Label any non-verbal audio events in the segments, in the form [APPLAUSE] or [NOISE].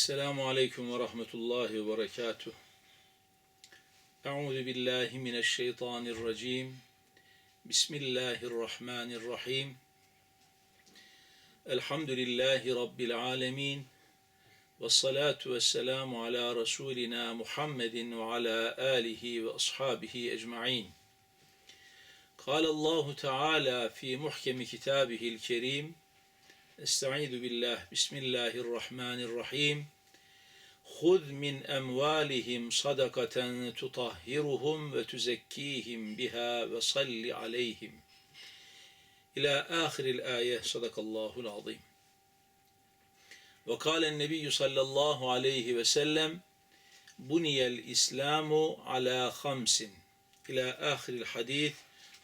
Esselamu Aleyküm ve Rahmetullahi ve Berekatuh. Euzu billahi mineşşeytanirracim. Bismillahirrahmanirrahim. Elhamdülillahi Rabbil alemin. Ve salatu ve selamu ala Resulina Muhammedin ve ala alihi ve ashabihi ecma'in. Kâle Allahu Teala fi muhkemi kitabihil kerim. Estaizu billah. Bismillahirrahmanirrahim. Hud min emvalihim sadakaten tutahhiruhum ve tuzekkihim biha ve salli aleyhim. İlâ ahiril ayeh sadakallahul azim. Ve kâlen nebiyyü sallallahu aleyhi ve sellem buniyel islamu ala hamsin. İlâ ahiril hadith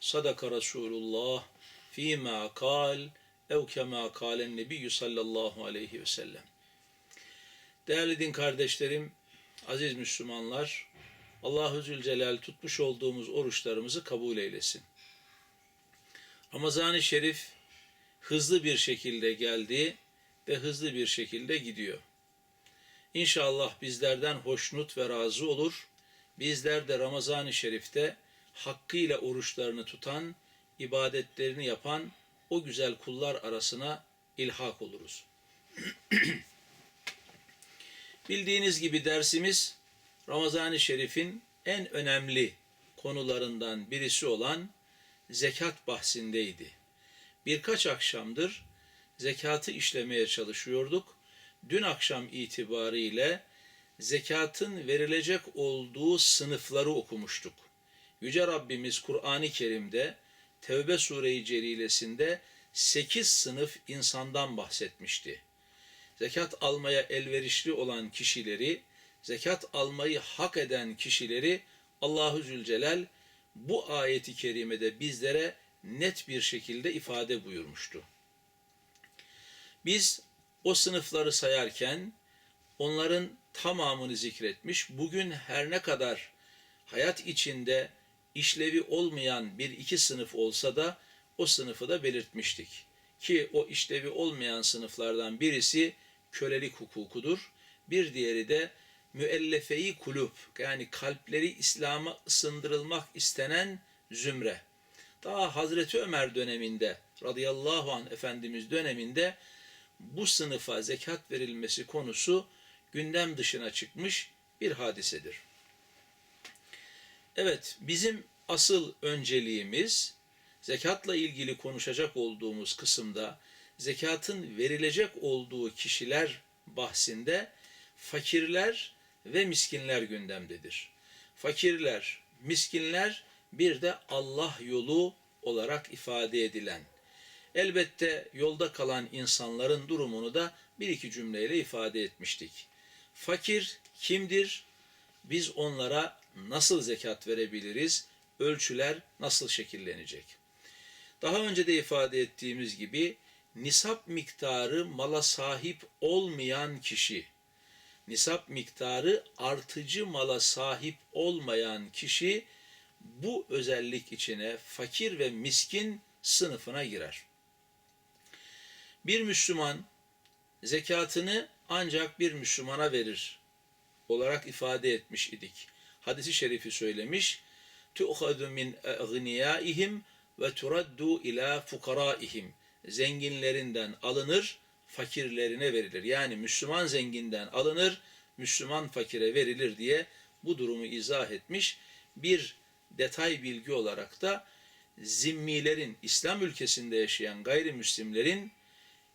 sadaka Resulullah fîmâ kâl ve ev kema kâlen nebiyyü sallallahu aleyhi ve sellem. Değerli din kardeşlerim, aziz Müslümanlar, Allahu Zülcelal tutmuş olduğumuz oruçlarımızı kabul eylesin. Ramazan-ı Şerif hızlı bir şekilde geldi ve hızlı bir şekilde gidiyor. İnşallah bizlerden hoşnut ve razı olur. Bizler de Ramazan-ı Şerif'te hakkıyla oruçlarını tutan, ibadetlerini yapan o güzel kullar arasına ilhak oluruz. [CLEARS THROAT] Bildiğiniz gibi dersimiz Ramazan-ı Şerif'in en önemli konularından birisi olan zekat bahsindeydi. Birkaç akşamdır zekatı işlemeye çalışıyorduk. Dün akşam itibariyle zekatın verilecek olduğu sınıfları okumuştuk. Yüce Rabbimiz Kur'an-ı Kerim'de Tevbe Sure-i Celilesinde 8 sınıf insandan bahsetmişti. Zekat almaya elverişli olan kişileri, zekat almayı hak eden kişileri Allahu Zülcelal bu ayeti kerimede bizlere net bir şekilde ifade buyurmuştu. Biz o sınıfları sayarken onların tamamını zikretmiş. Bugün her ne kadar hayat içinde işlevi olmayan bir iki sınıf olsa da o sınıfı da belirtmiştik. Ki o işlevi olmayan sınıflardan birisi kölelik hukukudur. Bir diğeri de müellefeyi kulüp yani kalpleri İslam'a ısındırılmak istenen zümre. Daha Hazreti Ömer döneminde radıyallahu anh Efendimiz döneminde bu sınıfa zekat verilmesi konusu gündem dışına çıkmış bir hadisedir. Evet, bizim asıl önceliğimiz zekatla ilgili konuşacak olduğumuz kısımda zekatın verilecek olduğu kişiler bahsinde fakirler ve miskinler gündemdedir. Fakirler, miskinler bir de Allah yolu olarak ifade edilen. Elbette yolda kalan insanların durumunu da bir iki cümleyle ifade etmiştik. Fakir kimdir? Biz onlara nasıl zekat verebiliriz? Ölçüler nasıl şekillenecek? Daha önce de ifade ettiğimiz gibi nisap miktarı mala sahip olmayan kişi, nisap miktarı artıcı mala sahip olmayan kişi bu özellik içine fakir ve miskin sınıfına girer. Bir Müslüman zekatını ancak bir Müslümana verir olarak ifade etmiş idik. Hadisi şerifi söylemiş. Tu'khadu min agniyaihim ve turaddu ila fukaraihim. Zenginlerinden alınır, fakirlerine verilir. Yani Müslüman zenginden alınır, Müslüman fakire verilir diye bu durumu izah etmiş. Bir detay bilgi olarak da zimmilerin, İslam ülkesinde yaşayan gayrimüslimlerin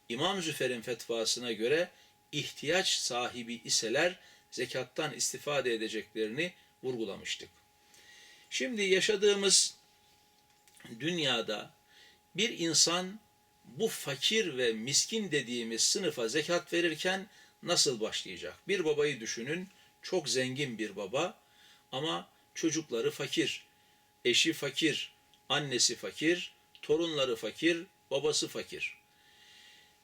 İmam Züfer'in fetvasına göre ihtiyaç sahibi iseler zekattan istifade edeceklerini vurgulamıştık. Şimdi yaşadığımız dünyada bir insan bu fakir ve miskin dediğimiz sınıfa zekat verirken nasıl başlayacak? Bir babayı düşünün, çok zengin bir baba ama çocukları fakir, eşi fakir, annesi fakir, torunları fakir, babası fakir.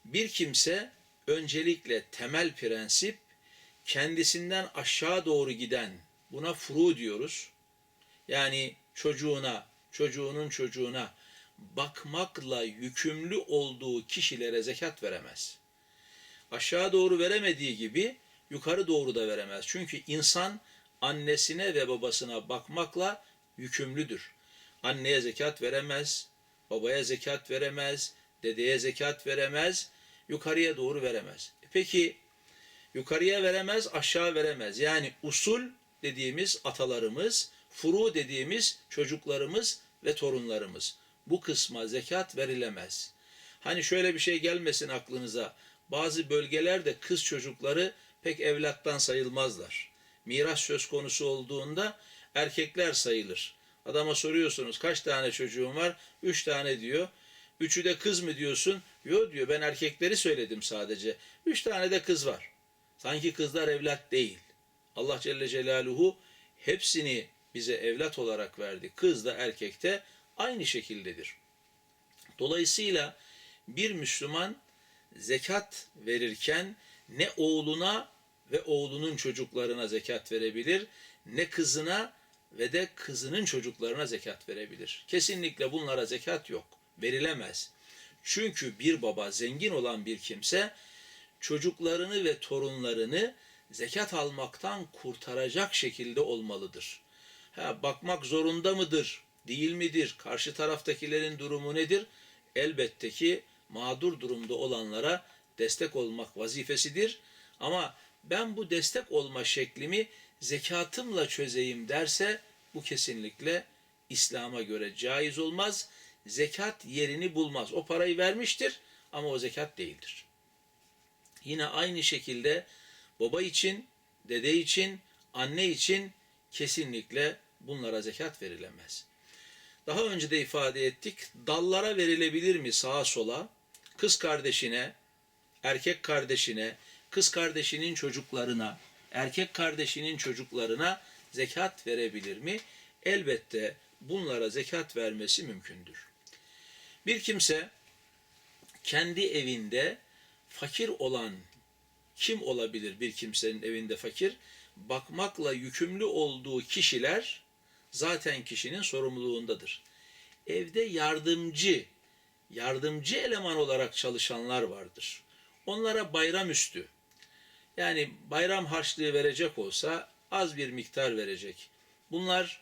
Bir kimse öncelikle temel prensip kendisinden aşağı doğru giden buna furu diyoruz. Yani çocuğuna, çocuğunun çocuğuna bakmakla yükümlü olduğu kişilere zekat veremez. Aşağı doğru veremediği gibi yukarı doğru da veremez. Çünkü insan annesine ve babasına bakmakla yükümlüdür. Anneye zekat veremez, babaya zekat veremez, dedeye zekat veremez, yukarıya doğru veremez. E Peki yukarıya veremez, aşağı veremez. Yani usul dediğimiz atalarımız, furu dediğimiz çocuklarımız ve torunlarımız. Bu kısma zekat verilemez. Hani şöyle bir şey gelmesin aklınıza. Bazı bölgelerde kız çocukları pek evlattan sayılmazlar. Miras söz konusu olduğunda erkekler sayılır. Adama soruyorsunuz kaç tane çocuğun var? Üç tane diyor. Üçü de kız mı diyorsun? Yok diyor ben erkekleri söyledim sadece. Üç tane de kız var. Sanki kızlar evlat değil. Allah Celle Celaluhu hepsini bize evlat olarak verdi. Kız da erkek de aynı şekildedir. Dolayısıyla bir Müslüman zekat verirken ne oğluna ve oğlunun çocuklarına zekat verebilir, ne kızına ve de kızının çocuklarına zekat verebilir. Kesinlikle bunlara zekat yok, verilemez. Çünkü bir baba zengin olan bir kimse çocuklarını ve torunlarını zekat almaktan kurtaracak şekilde olmalıdır. Ha, bakmak zorunda mıdır, değil midir? Karşı taraftakilerin durumu nedir? Elbette ki mağdur durumda olanlara destek olmak vazifesidir. Ama ben bu destek olma şeklimi zekatımla çözeyim derse bu kesinlikle İslam'a göre caiz olmaz. Zekat yerini bulmaz. O parayı vermiştir ama o zekat değildir. Yine aynı şekilde baba için, dede için, anne için kesinlikle bunlara zekat verilemez. Daha önce de ifade ettik. Dallara verilebilir mi sağa sola? Kız kardeşine, erkek kardeşine, kız kardeşinin çocuklarına, erkek kardeşinin çocuklarına zekat verebilir mi? Elbette bunlara zekat vermesi mümkündür. Bir kimse kendi evinde fakir olan kim olabilir bir kimsenin evinde fakir? Bakmakla yükümlü olduğu kişiler zaten kişinin sorumluluğundadır. Evde yardımcı, yardımcı eleman olarak çalışanlar vardır. Onlara bayramüstü, yani bayram harçlığı verecek olsa az bir miktar verecek. Bunlar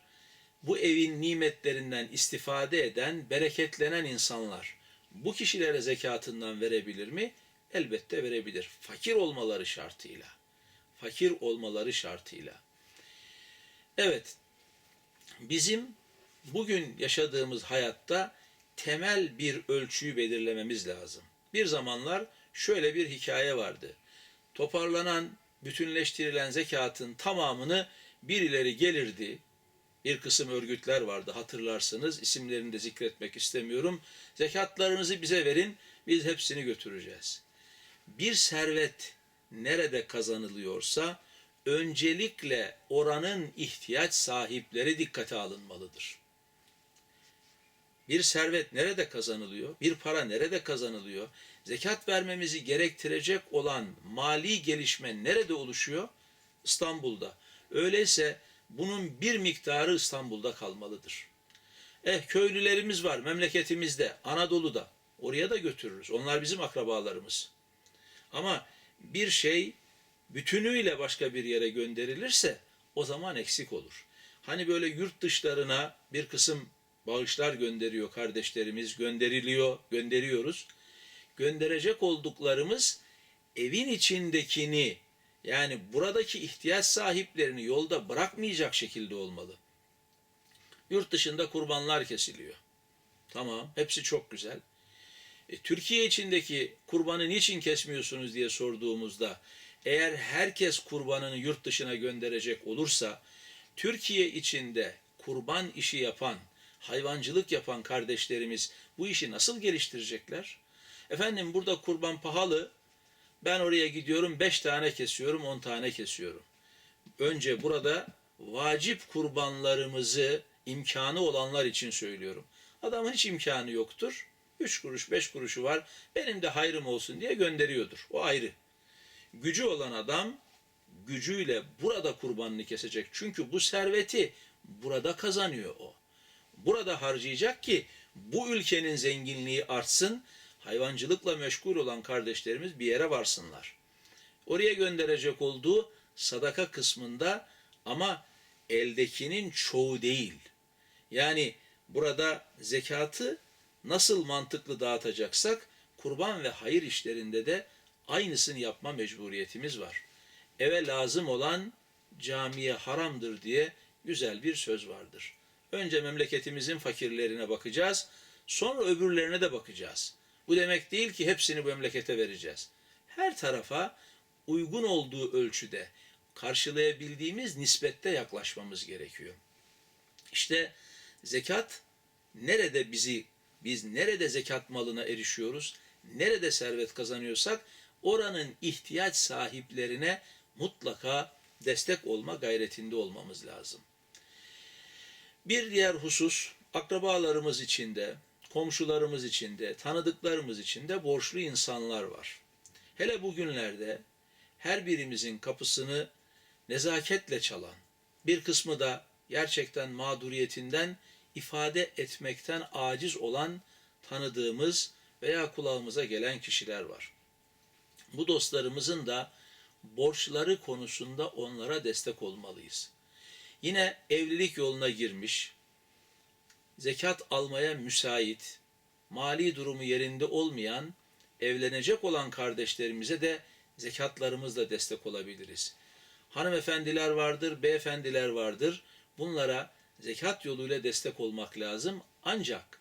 bu evin nimetlerinden istifade eden, bereketlenen insanlar. Bu kişilere zekatından verebilir mi? Elbette verebilir. Fakir olmaları şartıyla. Fakir olmaları şartıyla. Evet, bizim bugün yaşadığımız hayatta temel bir ölçüyü belirlememiz lazım. Bir zamanlar şöyle bir hikaye vardı. Toparlanan, bütünleştirilen zekatın tamamını birileri gelirdi. Bir kısım örgütler vardı hatırlarsınız. İsimlerini de zikretmek istemiyorum. Zekatlarınızı bize verin, biz hepsini götüreceğiz. Bir servet nerede kazanılıyorsa öncelikle oranın ihtiyaç sahipleri dikkate alınmalıdır. Bir servet nerede kazanılıyor? Bir para nerede kazanılıyor? Zekat vermemizi gerektirecek olan mali gelişme nerede oluşuyor? İstanbul'da. Öyleyse bunun bir miktarı İstanbul'da kalmalıdır. Eh köylülerimiz var memleketimizde, Anadolu'da. Oraya da götürürüz. Onlar bizim akrabalarımız. Ama bir şey bütünüyle başka bir yere gönderilirse o zaman eksik olur. Hani böyle yurt dışlarına bir kısım bağışlar gönderiyor kardeşlerimiz, gönderiliyor, gönderiyoruz. Gönderecek olduklarımız evin içindekini yani buradaki ihtiyaç sahiplerini yolda bırakmayacak şekilde olmalı. Yurt dışında kurbanlar kesiliyor. Tamam, hepsi çok güzel. E, Türkiye içindeki kurbanı niçin kesmiyorsunuz diye sorduğumuzda eğer herkes kurbanını yurt dışına gönderecek olursa Türkiye içinde kurban işi yapan, hayvancılık yapan kardeşlerimiz bu işi nasıl geliştirecekler? Efendim burada kurban pahalı. Ben oraya gidiyorum 5 tane kesiyorum, 10 tane kesiyorum. Önce burada vacip kurbanlarımızı imkanı olanlar için söylüyorum. Adamın hiç imkanı yoktur. 3 kuruş, 5 kuruşu var. Benim de hayrım olsun diye gönderiyordur. O ayrı. Gücü olan adam gücüyle burada kurbanını kesecek. Çünkü bu serveti burada kazanıyor o. Burada harcayacak ki bu ülkenin zenginliği artsın, hayvancılıkla meşgul olan kardeşlerimiz bir yere varsınlar. Oraya gönderecek olduğu sadaka kısmında ama eldekinin çoğu değil. Yani burada zekatı nasıl mantıklı dağıtacaksak kurban ve hayır işlerinde de aynısını yapma mecburiyetimiz var. Eve lazım olan camiye haramdır diye güzel bir söz vardır. Önce memleketimizin fakirlerine bakacağız, sonra öbürlerine de bakacağız. Bu demek değil ki hepsini bu memlekete vereceğiz. Her tarafa uygun olduğu ölçüde karşılayabildiğimiz nispette yaklaşmamız gerekiyor. İşte zekat nerede bizi biz nerede zekat malına erişiyoruz? Nerede servet kazanıyorsak oranın ihtiyaç sahiplerine mutlaka destek olma gayretinde olmamız lazım. Bir diğer husus akrabalarımız içinde, komşularımız içinde, tanıdıklarımız içinde borçlu insanlar var. Hele bugünlerde her birimizin kapısını nezaketle çalan, bir kısmı da gerçekten mağduriyetinden ifade etmekten aciz olan tanıdığımız veya kulağımıza gelen kişiler var. Bu dostlarımızın da borçları konusunda onlara destek olmalıyız. Yine evlilik yoluna girmiş, zekat almaya müsait, mali durumu yerinde olmayan, evlenecek olan kardeşlerimize de zekatlarımızla destek olabiliriz. Hanımefendiler vardır, beyefendiler vardır. Bunlara zekat yoluyla destek olmak lazım. Ancak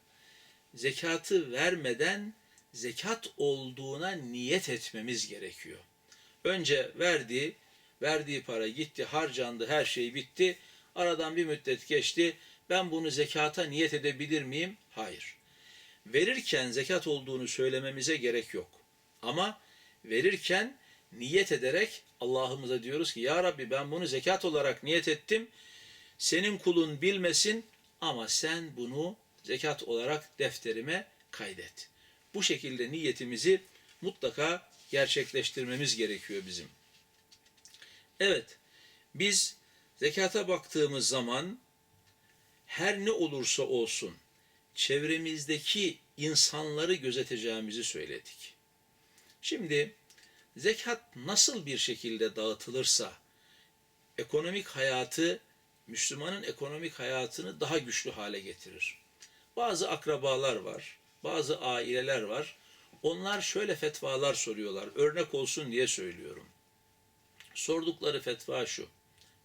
zekatı vermeden zekat olduğuna niyet etmemiz gerekiyor. Önce verdi, verdiği para gitti, harcandı, her şey bitti. Aradan bir müddet geçti. Ben bunu zekata niyet edebilir miyim? Hayır. Verirken zekat olduğunu söylememize gerek yok. Ama verirken niyet ederek Allah'ımıza diyoruz ki Ya Rabbi ben bunu zekat olarak niyet ettim. Senin kulun bilmesin ama sen bunu zekat olarak defterime kaydet. Bu şekilde niyetimizi mutlaka gerçekleştirmemiz gerekiyor bizim. Evet, biz zekata baktığımız zaman her ne olursa olsun çevremizdeki insanları gözeteceğimizi söyledik. Şimdi zekat nasıl bir şekilde dağıtılırsa ekonomik hayatı Müslümanın ekonomik hayatını daha güçlü hale getirir. Bazı akrabalar var, bazı aileler var. Onlar şöyle fetvalar soruyorlar. Örnek olsun diye söylüyorum. Sordukları fetva şu.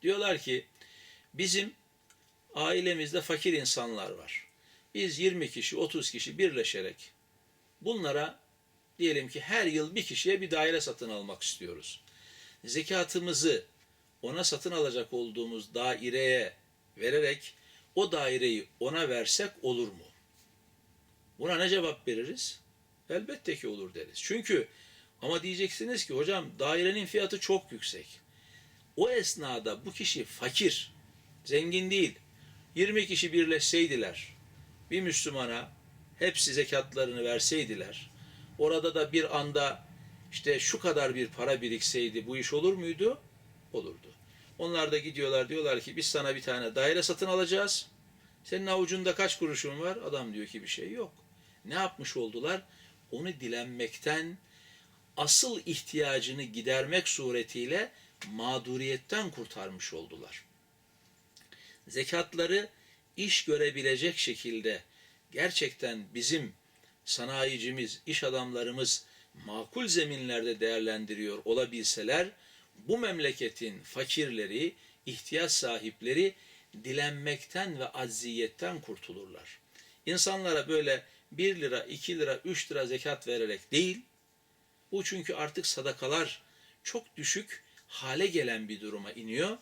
Diyorlar ki bizim ailemizde fakir insanlar var. Biz 20 kişi, 30 kişi birleşerek bunlara diyelim ki her yıl bir kişiye bir daire satın almak istiyoruz. Zekatımızı ona satın alacak olduğumuz daireye vererek o daireyi ona versek olur mu? Buna ne cevap veririz? Elbette ki olur deriz. Çünkü ama diyeceksiniz ki hocam dairenin fiyatı çok yüksek. O esnada bu kişi fakir, zengin değil. 20 kişi birleşseydiler, bir Müslümana hepsi zekatlarını verseydiler, orada da bir anda işte şu kadar bir para birikseydi bu iş olur muydu? Olurdu. Onlar da gidiyorlar diyorlar ki biz sana bir tane daire satın alacağız. Senin avucunda kaç kuruşun var? Adam diyor ki bir şey yok. Ne yapmış oldular? Onu dilenmekten, asıl ihtiyacını gidermek suretiyle mağduriyetten kurtarmış oldular. Zekatları iş görebilecek şekilde gerçekten bizim sanayicimiz, iş adamlarımız makul zeminlerde değerlendiriyor olabilseler bu memleketin fakirleri, ihtiyaç sahipleri dilenmekten ve azziyetten kurtulurlar. İnsanlara böyle 1 lira, 2 lira, 3 lira zekat vererek değil, bu çünkü artık sadakalar çok düşük hale gelen bir duruma iniyor.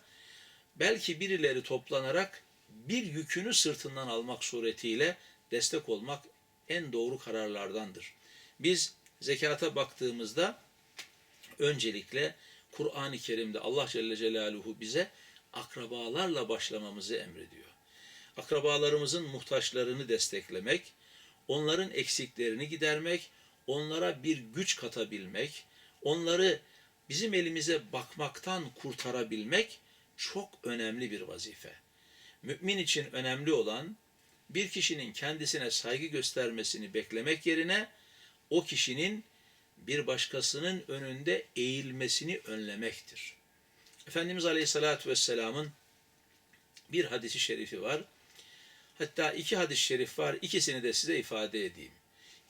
Belki birileri toplanarak bir yükünü sırtından almak suretiyle destek olmak en doğru kararlardandır. Biz zekata baktığımızda öncelikle Kur'an-ı Kerim'de Allah Celle Celaluhu bize akrabalarla başlamamızı emrediyor. Akrabalarımızın muhtaçlarını desteklemek, onların eksiklerini gidermek, onlara bir güç katabilmek, onları bizim elimize bakmaktan kurtarabilmek çok önemli bir vazife. Mümin için önemli olan bir kişinin kendisine saygı göstermesini beklemek yerine o kişinin bir başkasının önünde eğilmesini önlemektir. Efendimiz Aleyhisselatü Vesselam'ın bir hadisi şerifi var. Hatta iki hadis-i şerif var. İkisini de size ifade edeyim.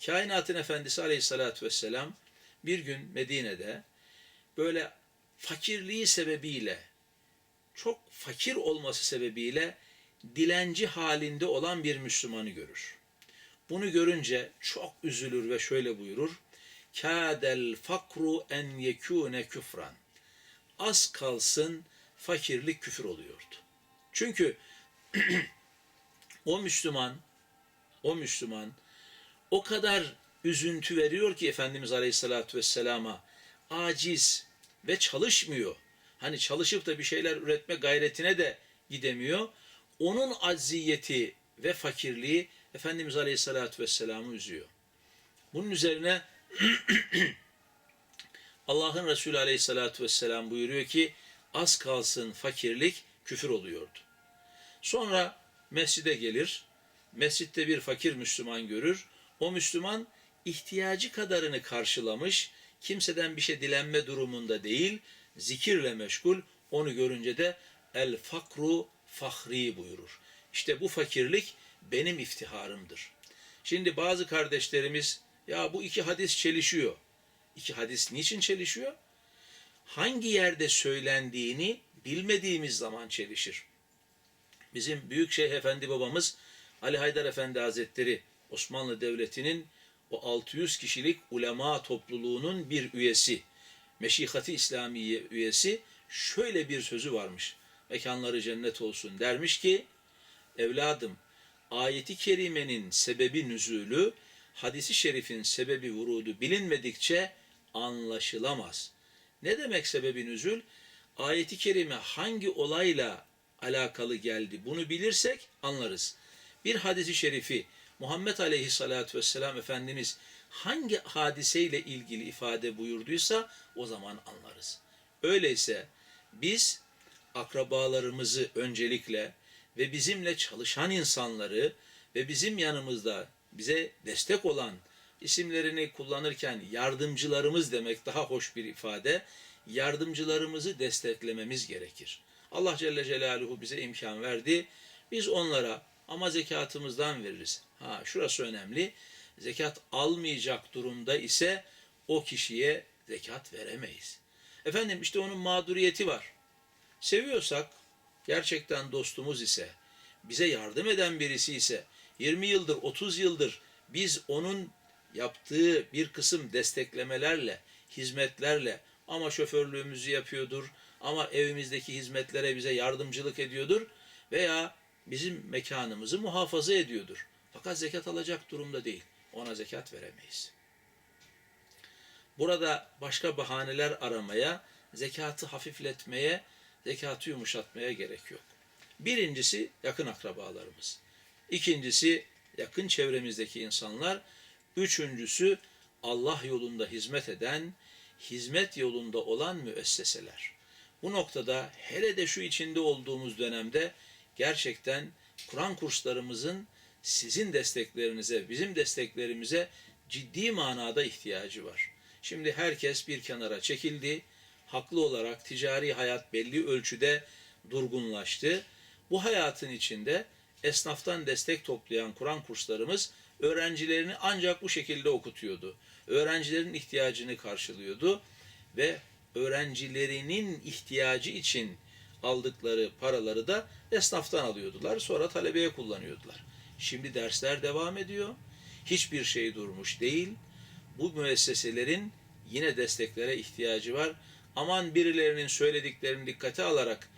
Kainatın Efendisi Aleyhisselatü Vesselam bir gün Medine'de böyle fakirliği sebebiyle çok fakir olması sebebiyle dilenci halinde olan bir Müslümanı görür. Bunu görünce çok üzülür ve şöyle buyurur. Kâdel fakru en yekûne küfran. Az kalsın fakirlik küfür oluyordu. Çünkü [CLEARS THROAT] o Müslüman, o Müslüman o kadar üzüntü veriyor ki Efendimiz Aleyhisselatü Vesselam'a aciz ve çalışmıyor. Hani çalışıp da bir şeyler üretme gayretine de gidemiyor. Onun acziyeti ve fakirliği Efendimiz Aleyhisselatü Vesselam'ı üzüyor. Bunun üzerine [CLEARS THROAT] Allah'ın Resulü Aleyhisselatü Vesselam buyuruyor ki az kalsın fakirlik küfür oluyordu. Sonra mescide gelir, mescitte bir fakir Müslüman görür. O Müslüman ihtiyacı kadarını karşılamış, kimseden bir şey dilenme durumunda değil, zikirle meşgul. Onu görünce de el fakru fahri buyurur. İşte bu fakirlik benim iftiharımdır. Şimdi bazı kardeşlerimiz ya bu iki hadis çelişiyor. İki hadis niçin çelişiyor? Hangi yerde söylendiğini bilmediğimiz zaman çelişir. Bizim Büyük Şeyh Efendi babamız Ali Haydar Efendi Hazretleri Osmanlı Devleti'nin o 600 kişilik ulema topluluğunun bir üyesi, Meşihati İslamiye üyesi şöyle bir sözü varmış. Mekanları cennet olsun dermiş ki, evladım ayeti kerimenin sebebi nüzulü, hadisi şerifin sebebi vurudu bilinmedikçe anlaşılamaz. Ne demek sebebi nüzul? Ayeti kerime hangi olayla alakalı geldi bunu bilirsek anlarız. Bir hadisi şerifi Muhammed Aleyhisselatü Vesselam Efendimiz hangi hadiseyle ilgili ifade buyurduysa o zaman anlarız. Öyleyse biz akrabalarımızı öncelikle ve bizimle çalışan insanları ve bizim yanımızda bize destek olan isimlerini kullanırken yardımcılarımız demek daha hoş bir ifade. Yardımcılarımızı desteklememiz gerekir. Allah Celle Celaluhu bize imkan verdi. Biz onlara ama zekatımızdan veririz. Ha şurası önemli. Zekat almayacak durumda ise o kişiye zekat veremeyiz. Efendim işte onun mağduriyeti var. Seviyorsak, gerçekten dostumuz ise, bize yardım eden birisi ise, 20 yıldır, 30 yıldır biz onun yaptığı bir kısım desteklemelerle, hizmetlerle ama şoförlüğümüzü yapıyordur, ama evimizdeki hizmetlere bize yardımcılık ediyordur veya bizim mekanımızı muhafaza ediyordur. Fakat zekat alacak durumda değil. Ona zekat veremeyiz. Burada başka bahaneler aramaya, zekatı hafifletmeye, zekatı yumuşatmaya gerek yok. Birincisi yakın akrabalarımız. İkincisi yakın çevremizdeki insanlar. Üçüncüsü Allah yolunda hizmet eden, hizmet yolunda olan müesseseler. Bu noktada hele de şu içinde olduğumuz dönemde gerçekten Kur'an kurslarımızın sizin desteklerinize, bizim desteklerimize ciddi manada ihtiyacı var. Şimdi herkes bir kenara çekildi. Haklı olarak ticari hayat belli ölçüde durgunlaştı. Bu hayatın içinde esnaftan destek toplayan Kur'an kurslarımız öğrencilerini ancak bu şekilde okutuyordu. Öğrencilerin ihtiyacını karşılıyordu ve öğrencilerinin ihtiyacı için aldıkları paraları da esnaftan alıyordular. Sonra talebeye kullanıyordular. Şimdi dersler devam ediyor. Hiçbir şey durmuş değil. Bu müesseselerin yine desteklere ihtiyacı var. Aman birilerinin söylediklerini dikkate alarak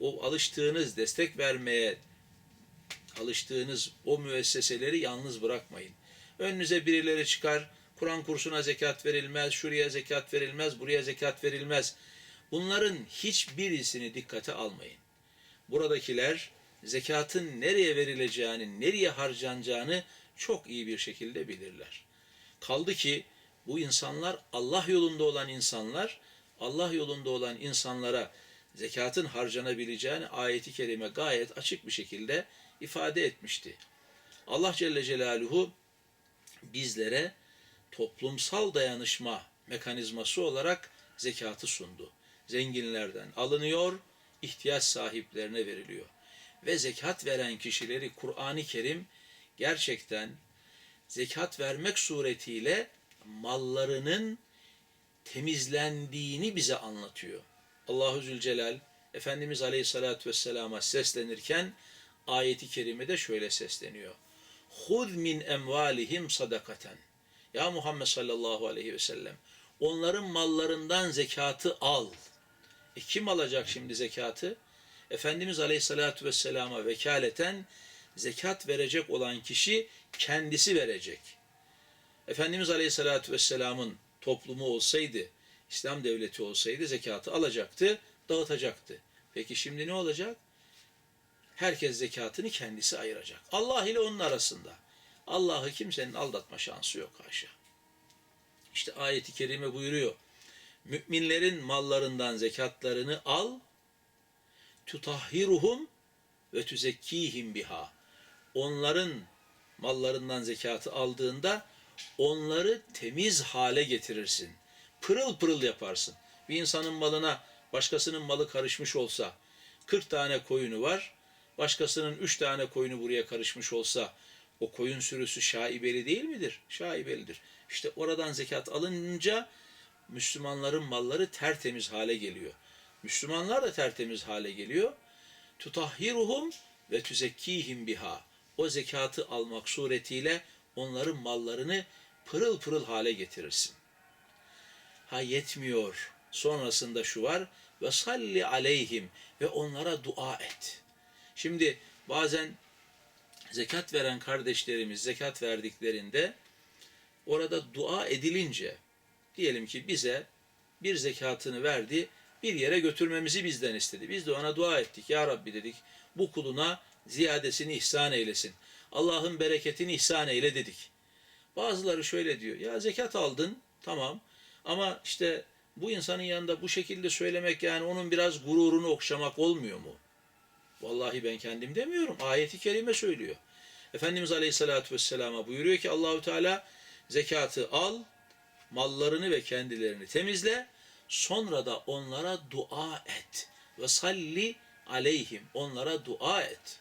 o alıştığınız destek vermeye alıştığınız o müesseseleri yalnız bırakmayın. Önünüze birileri çıkar, Kur'an kursuna zekat verilmez, şuraya zekat verilmez, buraya zekat verilmez. Bunların hiçbirisini dikkate almayın. Buradakiler zekatın nereye verileceğini, nereye harcanacağını çok iyi bir şekilde bilirler. Kaldı ki bu insanlar Allah yolunda olan insanlar, Allah yolunda olan insanlara zekatın harcanabileceğini ayeti kerime gayet açık bir şekilde ifade etmişti. Allah Celle Celaluhu bizlere toplumsal dayanışma mekanizması olarak zekatı sundu. Zenginlerden alınıyor, ihtiyaç sahiplerine veriliyor. Ve zekat veren kişileri Kur'an-ı Kerim gerçekten zekat vermek suretiyle mallarının temizlendiğini bize anlatıyor. Allahu Zülcelal Efendimiz Aleyhisselatü Vesselam'a seslenirken ayeti kerimede şöyle sesleniyor. Hud min emvalihim sadakaten. Ya Muhammed sallallahu aleyhi ve sellem onların mallarından zekatı al. E kim alacak şimdi zekatı? Efendimiz Aleyhisselatü Vesselam'a vekaleten zekat verecek olan kişi kendisi verecek. Efendimiz Aleyhisselatü Vesselam'ın toplumu olsaydı, İslam devleti olsaydı zekatı alacaktı, dağıtacaktı. Peki şimdi ne olacak? Herkes zekatını kendisi ayıracak. Allah ile onun arasında. Allah'ı kimsenin aldatma şansı yok haşa. İşte ayeti kerime buyuruyor. Müminlerin mallarından zekatlarını al, tutahhiruhum ve tüzekkihim biha. Onların mallarından zekatı aldığında onları temiz hale getirirsin. Pırıl pırıl yaparsın. Bir insanın malına başkasının malı karışmış olsa, 40 tane koyunu var, başkasının 3 tane koyunu buraya karışmış olsa, o koyun sürüsü şaibeli değil midir? Şaibelidir. İşte oradan zekat alınca Müslümanların malları tertemiz hale geliyor. Müslümanlar da tertemiz hale geliyor. Tutahhiruhum ve tüzekkihim biha. O zekatı almak suretiyle onların mallarını pırıl pırıl hale getirirsin. Ha yetmiyor. Sonrasında şu var. Ve salli aleyhim ve onlara dua et. Şimdi bazen zekat veren kardeşlerimiz zekat verdiklerinde orada dua edilince diyelim ki bize bir zekatını verdi, bir yere götürmemizi bizden istedi. Biz de ona dua ettik. Ya Rabbi dedik. Bu kuluna ziyadesini ihsan eylesin. Allah'ın bereketini ihsan eyle dedik. Bazıları şöyle diyor. Ya zekat aldın tamam ama işte bu insanın yanında bu şekilde söylemek yani onun biraz gururunu okşamak olmuyor mu? Vallahi ben kendim demiyorum. Ayeti kerime söylüyor. Efendimiz Aleyhisselatü Vesselam'a buyuruyor ki Allahu Teala zekatı al, mallarını ve kendilerini temizle, sonra da onlara dua et. Ve salli aleyhim, onlara dua et.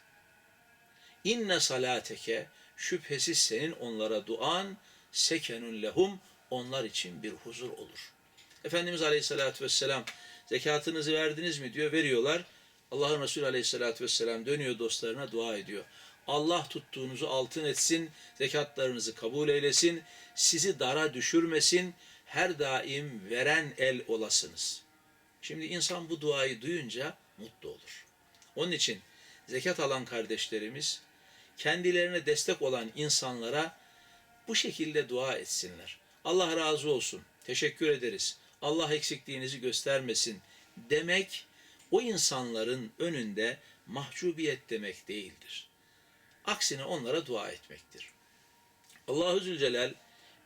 İnne salateke, şüphesiz senin onlara duan, sekenun lehum, onlar için bir huzur olur. Efendimiz Aleyhisselatü Vesselam zekatınızı verdiniz mi diyor, veriyorlar. Allah'ın Resulü Aleyhisselatü Vesselam dönüyor dostlarına dua ediyor. Allah tuttuğunuzu altın etsin, zekatlarınızı kabul eylesin, sizi dara düşürmesin, her daim veren el olasınız. Şimdi insan bu duayı duyunca mutlu olur. Onun için zekat alan kardeşlerimiz kendilerine destek olan insanlara bu şekilde dua etsinler. Allah razı olsun, teşekkür ederiz, Allah eksikliğinizi göstermesin demek o insanların önünde mahcubiyet demek değildir. Aksine onlara dua etmektir. Allahu Zülcelal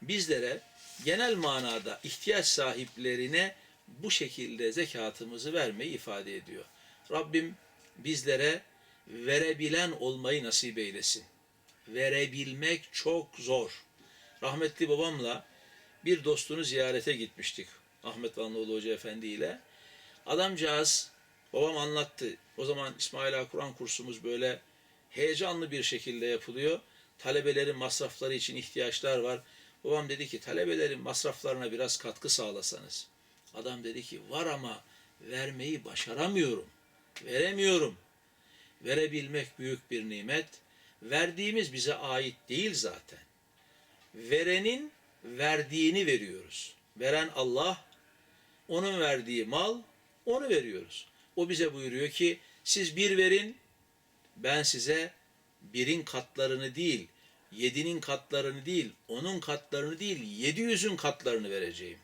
bizlere genel manada ihtiyaç sahiplerine bu şekilde zekatımızı vermeyi ifade ediyor. Rabbim bizlere verebilen olmayı nasip eylesin. Verebilmek çok zor. Rahmetli babamla bir dostunu ziyarete gitmiştik. Ahmet Vanlıoğlu Hoca Efendi ile. Adamcağız babam anlattı. O zaman İsmaila Kur'an kursumuz böyle heyecanlı bir şekilde yapılıyor. Talebelerin masrafları için ihtiyaçlar var. Babam dedi ki talebelerin masraflarına biraz katkı sağlasanız. Adam dedi ki var ama vermeyi başaramıyorum. Veremiyorum. Verebilmek büyük bir nimet. Verdiğimiz bize ait değil zaten. Verenin verdiğini veriyoruz. Veren Allah, onun verdiği mal, onu veriyoruz. O bize buyuruyor ki siz bir verin, ben size birin katlarını değil, yedinin katlarını değil, onun katlarını değil, yedi yüzün katlarını vereceğim.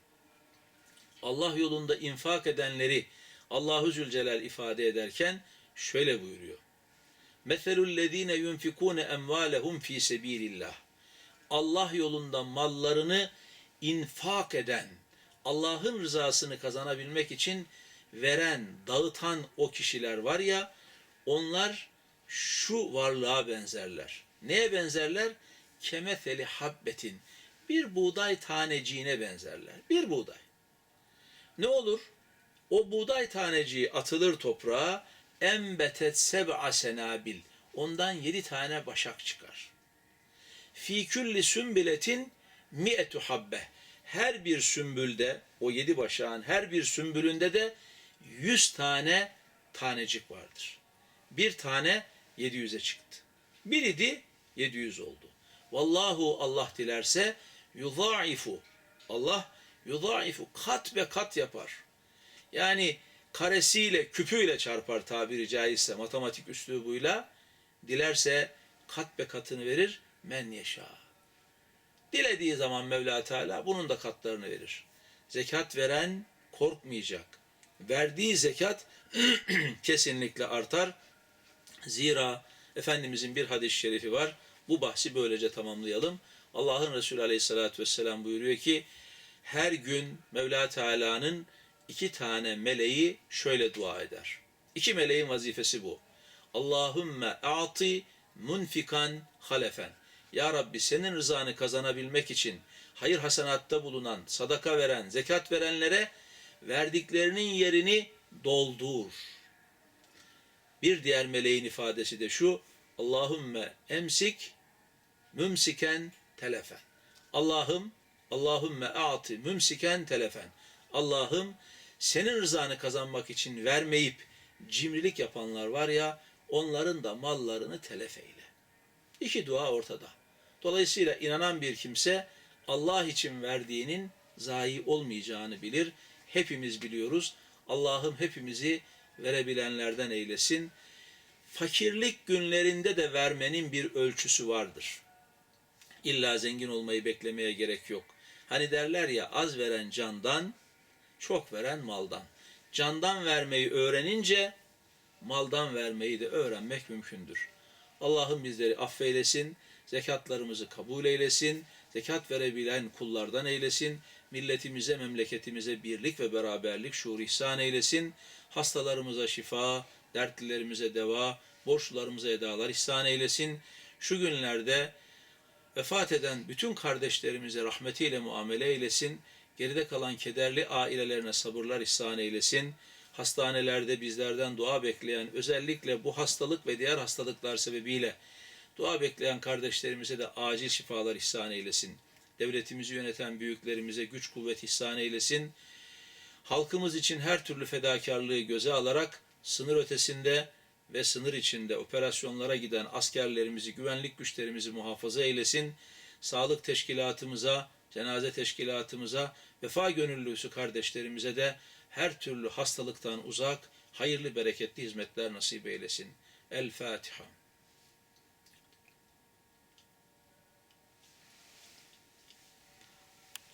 Allah yolunda infak edenleri Allahu Zülcelal ifade ederken şöyle buyuruyor. Meselul lezine yunfikune emvalehum fi sebilillah. Allah yolunda mallarını infak eden, Allah'ın rızasını kazanabilmek için veren, dağıtan o kişiler var ya, onlar şu varlığa benzerler. Neye benzerler? Kemetheli habbetin. bir buğday taneciğine benzerler. Bir buğday. Ne olur? O buğday taneciği atılır toprağa, embetet seb'a senabil. Ondan yedi tane başak çıkar. Fi külli sümbiletin mi'etu habbe. Her bir sümbülde, o yedi başağın her bir sümbülünde de yüz tane tanecik vardır. Bir tane 700'e çıktı. Bir idi 700 oldu. Vallahu Allah dilerse yudaifu. Allah yudaifu kat ve kat yapar. Yani karesiyle küpüyle çarpar tabiri caizse matematik üslubuyla dilerse kat ve katını verir men yeşâ. Dilediği zaman Mevla Teala bunun da katlarını verir. Zekat veren korkmayacak. Verdiği zekat [CLEARS THROAT] kesinlikle artar. Zira Efendimizin bir hadis-i şerifi var. Bu bahsi böylece tamamlayalım. Allah'ın Resulü Aleyhisselatü Vesselam buyuruyor ki her gün Mevla Teala'nın iki tane meleği şöyle dua eder. İki meleğin vazifesi bu. Allahümme a'ti munfikan halefen. Ya Rabbi senin rızanı kazanabilmek için hayır hasanatta bulunan, sadaka veren, zekat verenlere verdiklerinin yerini doldur. Bir diğer meleğin ifadesi de şu. Allahümme emsik mümsiken telefen. Allah'ım, Allahümme a'ti mümsiken telefen. Allah'ım senin rızanı kazanmak için vermeyip cimrilik yapanlar var ya onların da mallarını telef eyle. İki dua ortada. Dolayısıyla inanan bir kimse Allah için verdiğinin zayi olmayacağını bilir. Hepimiz biliyoruz. Allah'ım hepimizi verebilenlerden eylesin. Fakirlik günlerinde de vermenin bir ölçüsü vardır. İlla zengin olmayı beklemeye gerek yok. Hani derler ya az veren candan, çok veren maldan. Candan vermeyi öğrenince maldan vermeyi de öğrenmek mümkündür. Allah'ım bizleri affeylesin, zekatlarımızı kabul eylesin, zekat verebilen kullardan eylesin, milletimize, memleketimize birlik ve beraberlik şuur ihsan eylesin, hastalarımıza şifa, dertlilerimize deva, borçlularımıza edalar ihsan eylesin. Şu günlerde vefat eden bütün kardeşlerimize rahmetiyle muamele eylesin. Geride kalan kederli ailelerine sabırlar ihsan eylesin. Hastanelerde bizlerden dua bekleyen, özellikle bu hastalık ve diğer hastalıklar sebebiyle dua bekleyen kardeşlerimize de acil şifalar ihsan eylesin. Devletimizi yöneten büyüklerimize güç kuvvet ihsan eylesin. Halkımız için her türlü fedakarlığı göze alarak sınır ötesinde ve sınır içinde operasyonlara giden askerlerimizi, güvenlik güçlerimizi muhafaza eylesin. Sağlık teşkilatımıza, cenaze teşkilatımıza, vefa gönüllüsü kardeşlerimize de her türlü hastalıktan uzak, hayırlı bereketli hizmetler nasip eylesin. El Fatiha.